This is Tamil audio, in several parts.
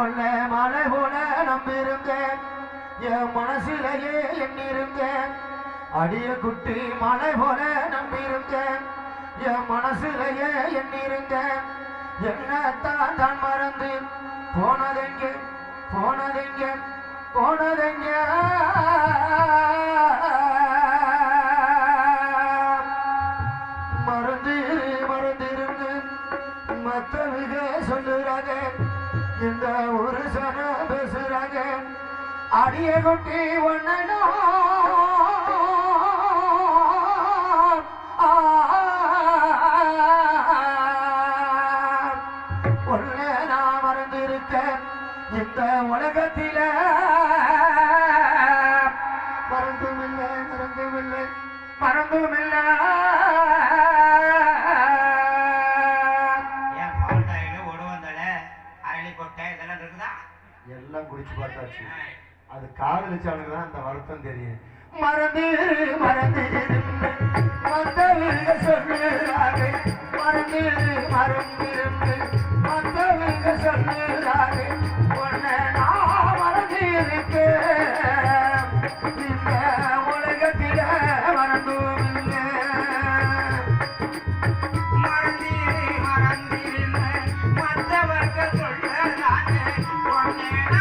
உன்னை மலை போல நம்பியிருந்தேன் என் மனசிலேயே எண்ணிருந்தேன். அடிய குட்டி மலை போல நம்பியிருந்தேன் என் மனசிலேயே எண்ணிருந்தேன். என்னத்தான் தான் மறந்து போனதெங்க போனதெங்க போனதெங்க? மறந்து மத்தவங்க சொல்லுறாங்க. இந்த ஒரு சன பேசுறாங்க. அடிய கொட்டி ஒன்னா ஒன்னு நான் மறந்திருக்கேன். இந்த உலகத்தில. மறந்துமில்லை மறந்துமில்லை மறந்துமில்லை. அது காதலிச்சவனுக்கு தான் அந்த வருத்தம் தெரியும். மறந்து மறந்து மறந்து மறந்து மறந்து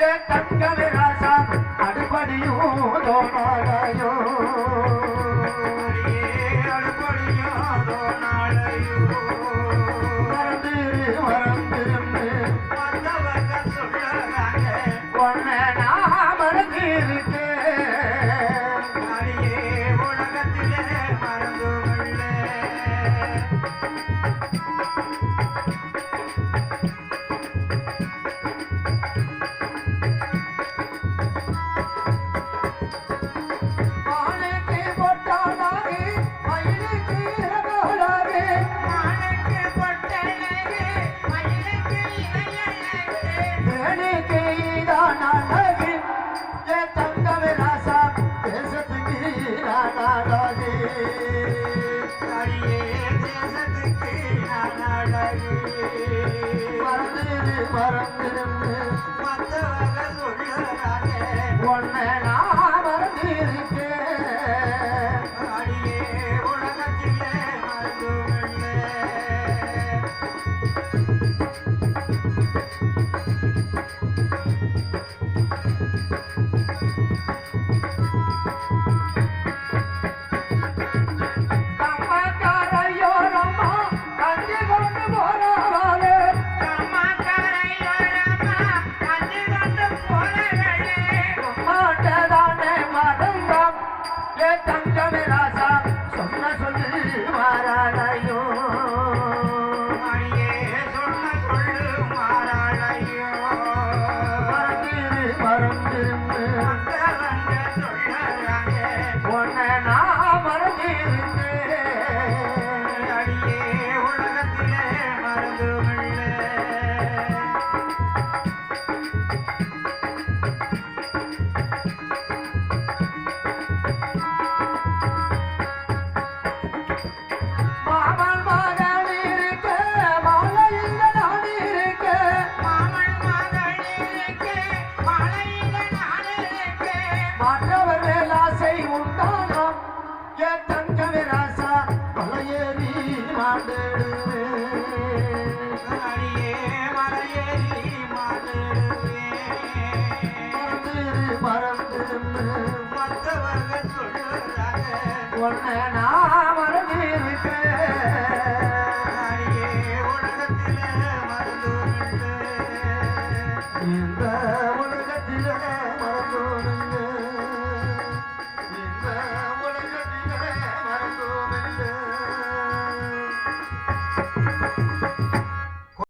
ஏ தங்கமே ராசா அடுபடியும் தோணாலையோ மறந்துரு மறந்திருந்து உன்னை நான் மறந்திருந்து மற்றவர்கள் சொல்லுறாங்க தங்கமே நான் என் தங்கமே ராசா மலையேறி மாண்டிடுவேன் மறந்திரு மறந்திருந்து மற்றவர்கள் சொல்லுறாங்க உன்னை நான்